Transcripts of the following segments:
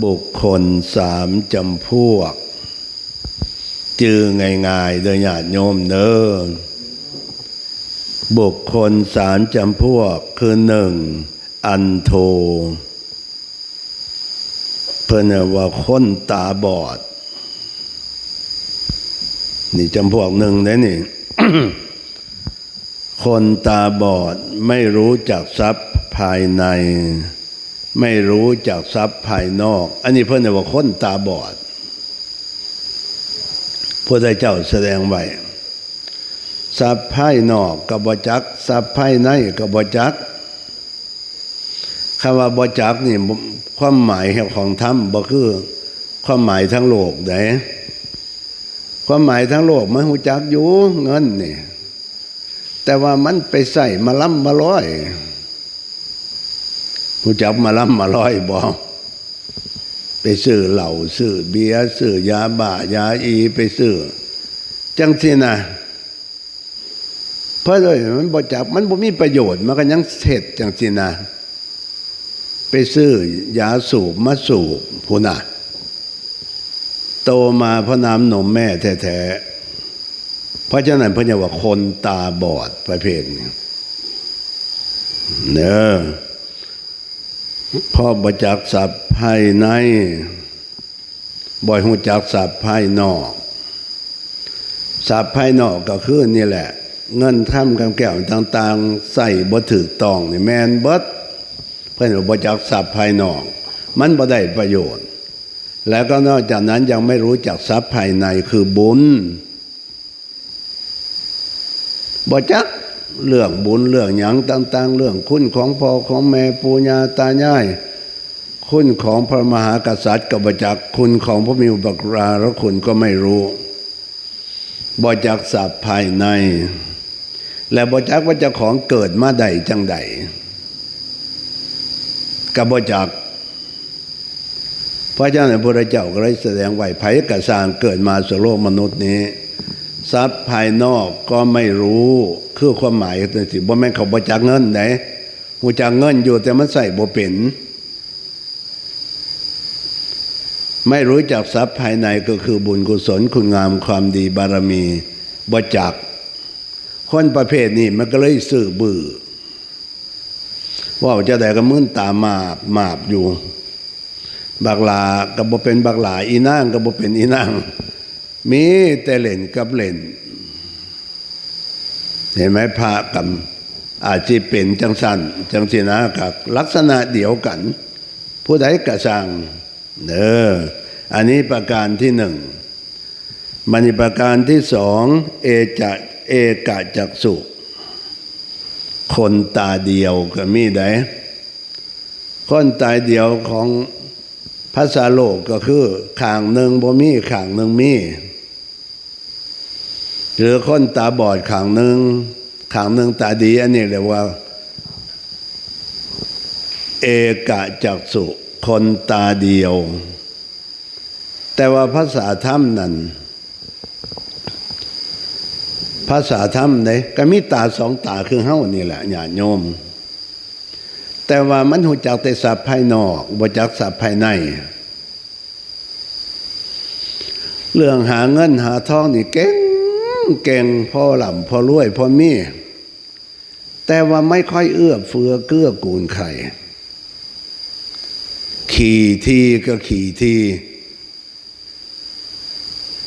บุคคลสามจำพวก จือง่ายๆโดยญาติโยมเนอบุคคลสามจำพวกคือหนึ่งอันโท เพื่อนว่าคนตาบอด นี่จำพวกหนึ่งได้นี่ คนตาบอดไม่รู้จักทรัพย์ภายใน ไม่รู้จักทรัพย์ภายนอก อันนี้เพื่อนว่าคนตาบอดพระเจ้าแสดงไว้ทรัพย์ภายนอกกับบจักทรัพย์ภายในกับบจักคำว่าบจักนี่ความหมายของธรรมบ่คือ ความหมายทั้งโลกไดความหมายทั้งโลกมันหูจักอยู่เงินนี่แต่ว่ามันไปใส่มาล้ำมาร้อย หูจักมาล้ำมาร้อยบอไปซื้อเหล่าซื้อเบียร์ซื้อยาบ้ายาอีไปซื้อจังสินะเพราะเลยมันบอจับมันบ่มีประโยชน์มันก็ยังเสร็จจังสินะไปซื้อยาสูบมาสูบพูน่ะ โตมาพระน้ำนมแม่แท้ๆเพราะฉะนั้นเพื่อนว่าคนตาบอดประเภทนี้เนอะ พ่อบจักสับภายในบ่อยหูจักสับภายนอกสับภายนอกก็คือนี่แหละ เงินทำกำแก้วต่างๆ ใส่บ่ถือตองนี่แมนเบิดเพื่อนว่าบจักสับภายนอก มันบ่ได้ประโยชน์ แล้วก็นอกจากนั้นยังไม่รู้จักทรัพย์ภายในคือบุญบ่จัก เรื่องบุญเรื่องหยังต่าง ๆ เรื่องคุณของพ่อของแม่ปูญาตายายคุณของพระมหากษัตริย์กับจักคุณของพระมิวบกราแล้วคุณก็ไม่รู้บ่จักทรัพย์ภายใน และบ่จักว่าจ้าของเกิดมาใดจังใดกับบ่จักพระเจ้าในพระเจ้าก็ได้แสดงไว้ไผกระสางเกิดมาสโลกมนุษย์นี้ ทรัพย์ภายนอกก็ไม่รู้คือความหมายแต่สิบ่แม่นเขาบ่จักเงินไหนหูจักเงินอยู่แต่มันใส่บ่เป็นไม่รู้จักทรัพย์ภายในก็คือบุญกุศลคุณงามความดีบารมีบ่จักคนประเภทนี้มันก็เลยสื่อบือว่าจะได้ก็มึนตามาบมาบอยู่ บักลาก็บ่เป็นบักลาอีนางก็บ่เป็นอีนาง มีแต่เล่นกับเล่น เห็นไหมพระกับอาจจะเป็นจังสันจังสีนะกับลักษณะเดียวกัน ผู้ใดกระสังเนออันนี้ประการที่หนึ่งมันิประการที่สองเอจะเอกะจักสุคนตาเดียวก็มีได้คนตาเดียวของภาษาโลกก็คือข่างหนึ่งบ่มีข่างหนึ่งมี หรือคนตาบอดขางหนึ่งขางหนึ่งตาดี อันนี้เรียกว่า เอกะจักสุคนตาเดียว แต่ว่าภาษาธรรมนั้นภาษาธรรมเนี่ยก็มีตาสองตาคือเฮ้านี่แหละญาติโยม แต่ว่ามันหูจักแต่สัพภายนอกบ่จักสัพภายใน เรื่องหาเงินหาทองนี่เก่ง เก่งพอหล่ำพอรวยพอมี แต่ว่าไม่ค่อยเอื้อเฟื้อเกื้อกูลใคร ขี่ทีก็ขี่ที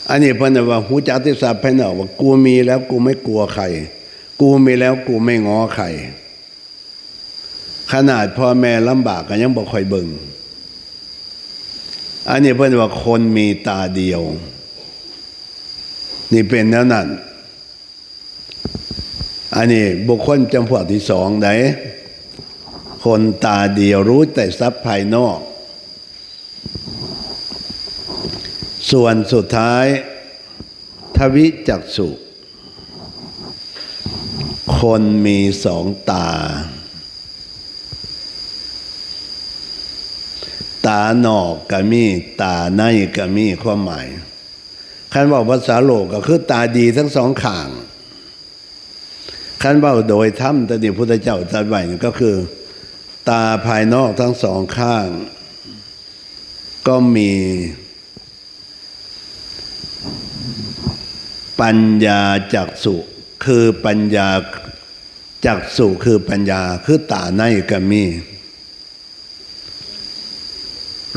อันนี้พันว่าหูจักที่สัพภายนอกว่ากูมีแล้วกูไม่กลัวใคร กูมีแล้วกูไม่ง้อใคร ขนาดพ่อแม่ลำบากก็ยังบอกคอยเบิงอันนี้เพื่นว่าคนมีตาเดียว นี่เป็นแล้วนั่นอันนี้บุคคลจำพวกที่สองไหน คนตาเดียวรู้แต่ทรัพย์ภายนอก ส่วนสุดท้าย ทวิจักสุคนมีสองตา ตาหนอกก็มี ตาในก็มีความหมาย คันว่าภาษาโลกก็คือตาดีทั้งสองข้าง คันว่าโดยธรรมตอนนี้พุทธเจ้าตรัสไว้ก็คือ ตาภายนอกทั้งสองข้าง ก็มีปัญญาจักสุคือปัญญาจักสุคือปัญญาคือตาในก็มี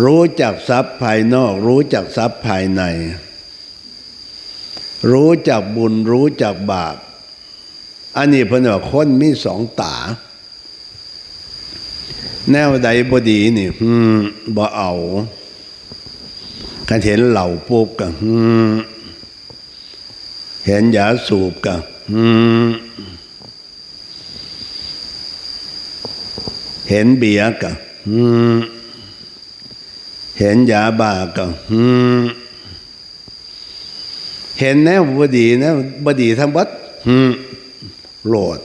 รู้จักทรัพย์ภายนอก รู้จักทรัพย์ภายใน รู้จักบุญรู้จักบาป อันนี้เพิ่นว่าคนมีสองตา แนวใดบดีนี่อืมบ่เอาคันเห็นเหล่าปุ๊บก็อืมเห็นยาสูบก็อืมเห็นเบียร์ก็อืมเห็นยาบ้าก็อืม เห็นแนวบดีแนวบดีทั้งบัดอืมโลด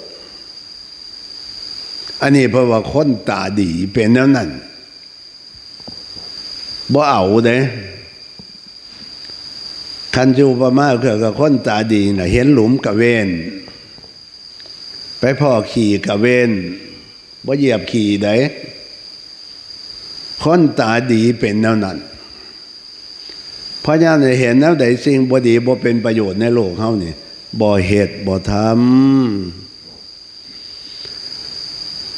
อันนี้เพราะว่าคนตาดีเป็นแนวนั้นบ่เอาเด้คันจูปมาเกิดกับคนตาดีนะเห็นหลุมกับเวนไปพ่อขี่กับเวนบ่เหยียบขี่เด้คนตาดีเป็นแนวนั้น พราะฉะนั้นเห็นแนวใดสิ่งบ่ดีบ่เป็นประโยชน์ในโลกเฮานี่บ่เหตุบ่ทำ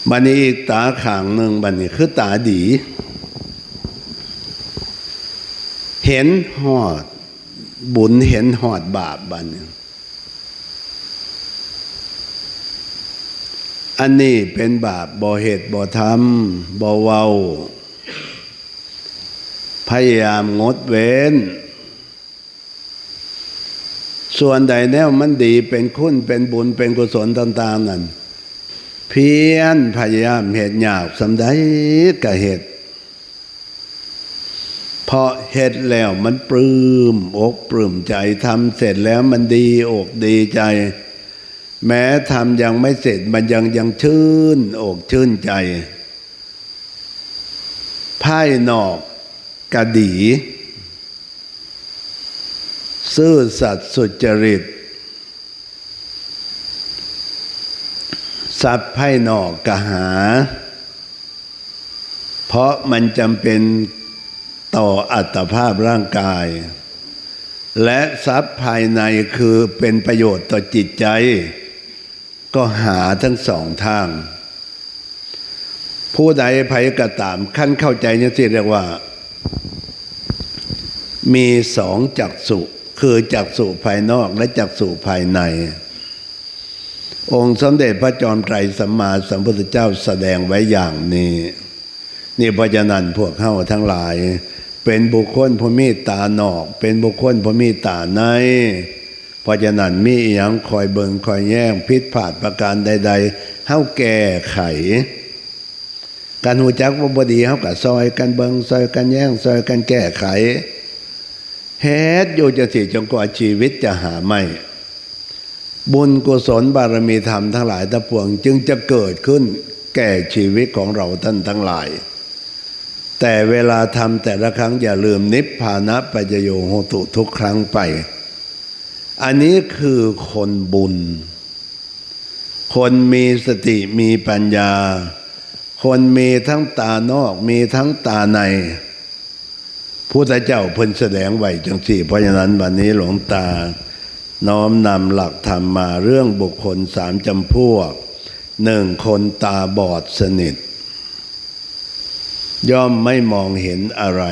บันนี้อีกตาขางหนึ่งบันนี้คือตาดี เห็นหอด บุญเห็นหอดบาปบันนี้อันนี้เป็นบาปบ่เหตุบ่ทำบ่เว้า พยายามงดเว้น ส่วนใดแนวมันดีเป็นคุณเป็นบุญเป็นกุศลต่างๆนั่นเพียรพยายามเหตุหยาบสำได้กับเหตุพอเหตุแล้วมันปลื้มอกปลื้มใจทำเสร็จแล้วมันดีอกดีใจ แม้ทำยังไม่เสร็จมันยังยังชื่นอกชื่นใจภายนอก กระดี ซื่อสัตย์สุจริตทรัพย์ภายนอกกหา เพราะมันจำเป็นต่ออัตภาพร่างกาย และทรัพย์ภายในคือเป็นประโยชน์ต่อจิตใจ ก็หาทั้งสองทาง ผู้ใดภัยกระตามขั้นเข้าใจนี่สิเรียกว่า มีสองจักสุคือจักสุภายนอกและจักสุภายใน องค์สมเด็จพระจอมไตรสัมมาสัมพุทธเจ้าแสดงไว้อย่างนี้ นี่พรานันพวกเข้าทั้งหลาย เป็นบุคคลผู้มีตานอก เป็นบุคคลผู้มีตาในพราะฉะนั้นมีอหยังคอยเบิงคอยแย่งพิษผาดประการใด ๆเฮ้าแก้ไข การหูจักว่าบดีเฮากับซอยกันเบิงซอยกันแย่งซอยกันแก้ไข เฮ็ดอยู่จะสิจงกว่าชีวิตจะหาไม่ บุญกุศลบารมีธรรมทั้งหลายทั้งปวง จึงจะเกิดขึ้นแก่ชีวิตของเราท่านทั้งหลาย แต่เวลาทำแต่ละครั้งอย่าลืมนิพพานะปัจโยโหตุทุกครั้งไป อันนี้คือคนบุญ คนมีสติมีปัญญา คนมีทั้งตานอกมีทั้งตาใน พุทธเจ้าเพิ่นแสดงไว้จังสี่ เพราะฉะนั้นวันนี้หลวงตาน้อมนำหลักธรรมมาเรื่องบุคคลสามจำพวกหนึ่งคนตาบอดสนิท ย่อมไม่มองเห็นอะไร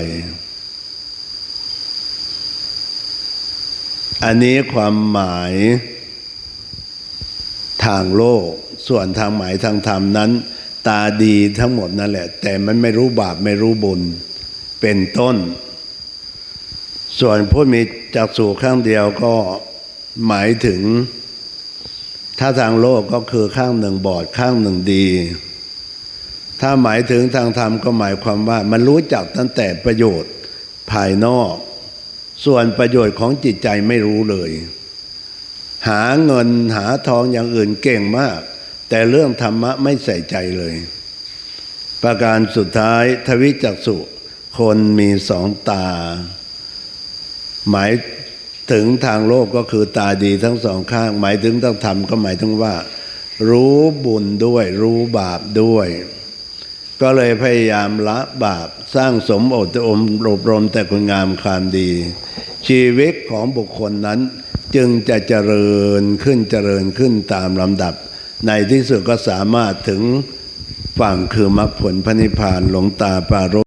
อันนี้ความหมายทางโลก ส่วนทางหมายทางธรรมนั้น ตาดีทั้งหมดนั่นแหละ แต่มันไม่รู้บาปไม่รู้บุญ เป็นต้น ส่วนผู้มีจักสู่ข้างเดียวก็หมายถึง ถ้าทางโลกก็คือข้างหนึ่งบอดข้างหนึ่งดี ถ้าหมายถึงทางธรรมก็หมายความว่า มันรู้จักตั้งแต่ประโยชน์ภายนอก ส่วนประโยชน์ของจิตใจไม่รู้เลย หาเงินหาทองอย่างอื่นเก่งมาก แต่เรื่องธรรมะไม่ใส่ใจเลย ประการสุดท้ายทวิจักสุคนมีสองตา หมายถึงทางโลกก็คือตาดีทั้งสองข้าง หมายถึงต้องทำก็หมายถึงว่า รู้บุญด้วย รู้บาปด้วย ก็เลยพยายามละบาปสร้างสมอบอมอบรมแต่คุณงามความดี ชีวิตของบุคคลนั้น จึงจะเจริญขึ้นเจริญขึ้นตามลำดับ ในที่สุดก็สามารถถึงฝั่งคือมรรคผลพระนิพพานหลงตาปารภ